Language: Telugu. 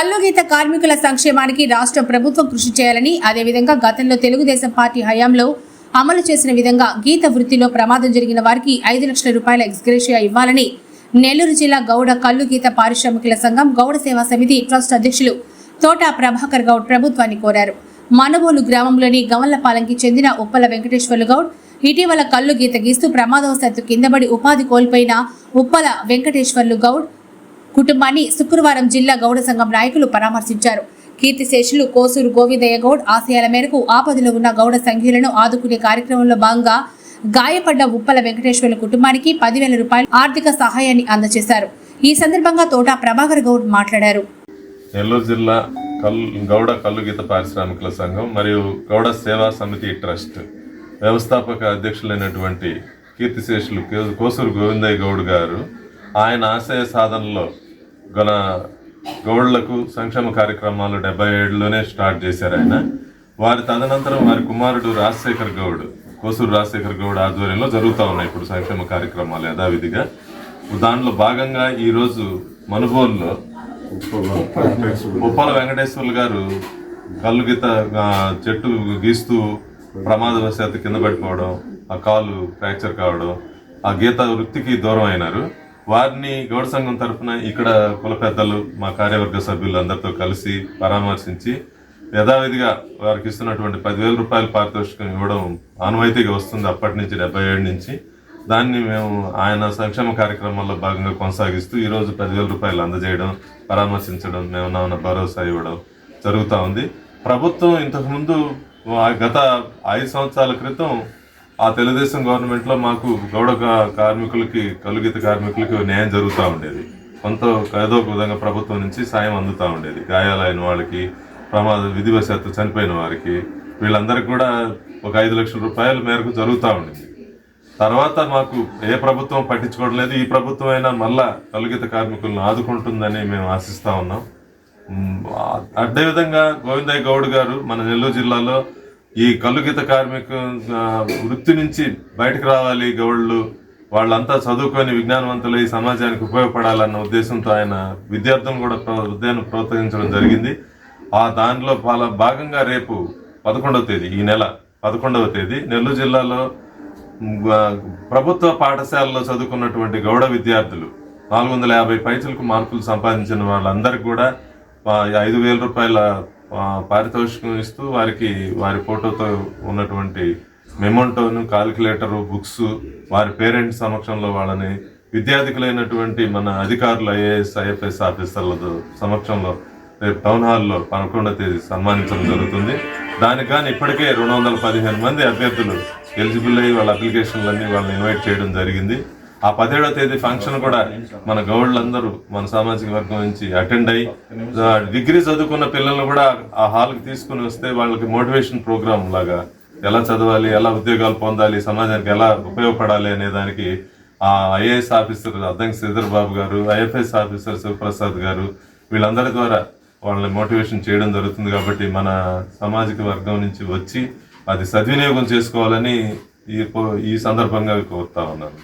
కల్లుగీత కార్మికుల సంక్షేమానికి రాష్ట్ర ప్రభుత్వం కృషి చేయాలని అదేవిధంగా గతంలో తెలుగుదేశం పార్టీ హయాంలో అమలు చేసిన విధంగా గీత వృత్తిలో ప్రమాదం జరిగిన వారికి ఐదు లక్షల రూపాయల ఎక్స్గ్రేషియా ఇవ్వాలని నెల్లూరు జిల్లా గౌడ కల్లు గీత పారిశ్రామికుల సంఘం గౌడ సేవా సమితి ట్రస్ట్ అధ్యక్షులు తోట ప్రభాకర్ గౌడ్ ప్రభుత్వాన్ని కోరారు. మనబోలు గ్రామంలోని గమల్లపాలెంకి చెందిన ఉప్పల వెంకటేశ్వర్లు గౌడ్ ఇటీవల కల్లు గీత గీస్తూ ప్రమాదవశాత్తు కిందబడి ఉపాధి కోల్పోయిన ఉప్పల వెంకటేశ్వర్లు గౌడ్ కుటుంబాన్ని శుక్రవారం జిల్లా గౌడ సంఘం నాయకులు పరామర్శించారు. కీర్తిశేషులు కోసూరు గోవిందయ్య గౌడ్ ఆశయాల మేరకు ఆపదలో ఉన్న గౌడ సంఘీయులను ఆదుకునే కార్యక్రమంలో భాగంగా గాయపడ్డ ఉప్పల వెంకటేశ్వర్ల కుటుంబానికి పదివేల రూపాయలు ఆర్థిక సహాయాన్ని అందజేశారు. ఈ సందర్భంగా తోట ప్రభాకర్ గౌడ్ మాట్లాడారు. నెల్లూరు జిల్లా కల్ గౌడ కల్లుగీత పారిశ్రామికుల సంఘం మరియు గౌడ సేవా సమితి ట్రస్ట్ వ్యవస్థాపక అధ్యక్షులైనటువంటి కీర్తిశేషులు కోసూరు గోవిందయ్య గౌడ్ గారు ఆయన ఆశయ సాధనలో గల గౌడ్లకు సంక్షేమ కార్యక్రమాలు డెబ్బై ఏడులోనే స్టార్ట్ చేశారు ఆయన. వారి తదనంతరం వారి కుమారుడు రాజశేఖర్ గౌడ్ కోసూరు రాజశేఖర్ గౌడ్ ఆధ్వర్యంలో జరుగుతూ ఉన్నాయి ఇప్పుడు సంక్షేమ కార్యక్రమాలు యథావిధిగా. దానిలో భాగంగా ఈరోజు మనుబోలులో ఉప్పాల వెంకటేశ్వర్లు గారు కళ్ళు గీత చెట్టు గీస్తూ ప్రమాదవశాత్తు కింద పడిపోవడం ఆ కాలు ఫ్రాక్చర్ కావడం ఆ గీత వృత్తికి దూరం అయినారు. వారిని గౌడ సంఘం తరఫున ఇక్కడ కుల పెద్దలు మా కార్యవర్గ సభ్యులు అందరితో కలిసి పరామర్శించి యథావిధిగా వారికి ఇస్తున్నటువంటి పదివేల రూపాయల పారితోషికం ఇవ్వడం ఆనవాయితీగా వస్తుంది అప్పటి నుంచి డెబ్బై ఏడు నుంచి. దాన్ని మేము ఆయన సంక్షేమ కార్యక్రమాల్లో భాగంగా కొనసాగిస్తూ ఈరోజు పదివేల రూపాయలు అందజేయడం పరామర్శించడం మేము భరోసా ఇవ్వడం జరుగుతూ ఉంది. ప్రభుత్వం ఇంతకుముందు ఆ గత ఐదు సంవత్సరాల క్రితం ఆ తెలుగుదేశం గవర్నమెంట్లో మాకు గౌడ కార్మికులకి కలుగిత కార్మికులకి న్యాయం జరుగుతూ ఉండేది. కొంత ఏదో ఒక విధంగా ప్రభుత్వం నుంచి సాయం అందుతూ ఉండేది. గాయాలైన వాళ్ళకి ప్రమాద విధివశాత్తు చనిపోయిన వారికి వీళ్ళందరికీ కూడా ఒక ఐదు లక్షల రూపాయల మేరకు జరుగుతూ ఉండేది. తర్వాత మాకు ఏ ప్రభుత్వం పట్టించుకోవడం లేదు. ఈ ప్రభుత్వం అయినా మళ్ళా కలుగిత కార్మికులను ఆదుకుంటుందని మేము ఆశిస్తూ ఉన్నాం. అదేవిధంగా గోవిందయ్య గౌడ్ గారు మన నెల్లూరు జిల్లాలో ఈ కలుగిత కార్మిక వృత్తి నుంచి బయటకు రావాలి గౌళ్ళు. వాళ్ళంతా చదువుకొని విజ్ఞానవంతులు ఈ సమాజానికి ఉపయోగపడాలన్న ఉద్దేశంతో ఆయన విద్యార్థులను కూడా ప్ర- విద్యను ప్రోత్సహించడం జరిగింది. ఆ దానిలో చాలా భాగంగా రేపు పదకొండవ తేదీ ఈ నెల పదకొండవ తేదీ నెల్లూరు జిల్లాలో ప్రభుత్వ పాఠశాలలో చదువుకున్నటువంటి గౌడ విద్యార్థులు నాలుగు వందల యాభై పైసలకు మార్కులు సంపాదించిన వాళ్ళందరికీ కూడా ఐదు వేల రూపాయల పారితోషికం ఇస్తూ వారికి వారి ఫోటోతో ఉన్నటువంటి మెమోంటోను కాలిక్యులేటరు బుక్స్ వారి పేరెంట్స్ సమక్షంలో వాళ్ళని విద్యార్థికులైనటువంటి మన అధికారులు ఐఏఎస్ ఐఎఫ్ఎస్ ఆఫీసర్లతో సమక్షంలో రేపు టౌన్ హాల్లో పదకొండవ తేదీ సన్మానించడం జరుగుతుంది. దానికి కానీ ఇప్పటికే రెండు వందల పదిహేను మంది అభ్యర్థులు ఎలిజిబుల్ అయ్యి వాళ్ళ అప్లికేషన్లన్నీ వాళ్ళని ఇన్వైట్ చేయడం జరిగింది. ఆ పదిహేడో తేదీ ఫంక్షన్ కూడా మన గౌడ్లందరూ మన సామాజిక వర్గం నుంచి అటెండ్ అయ్యి డిగ్రీ చదువుకున్న పిల్లల్ని కూడా ఆ హాల్కి తీసుకుని వస్తే వాళ్ళకి మోటివేషన్ ప్రోగ్రామ్ లాగా ఎలా చదవాలి ఎలా ఉద్యోగాలు పొందాలి సమాజానికి ఎలా ఉపయోగపడాలి అనే దానికి ఆ IAS officer Addanki Sridhar Babu garu IFS officer Sivaprasad గారు వీళ్ళందరి ద్వారా వాళ్ళని మోటివేషన్ చేయడం జరుగుతుంది కాబట్టి మన సామాజిక వర్గం నుంచి వచ్చి అది సద్వినియోగం చేసుకోవాలని ఈ ఈ సందర్భంగా కోరుతా ఉన్నాను.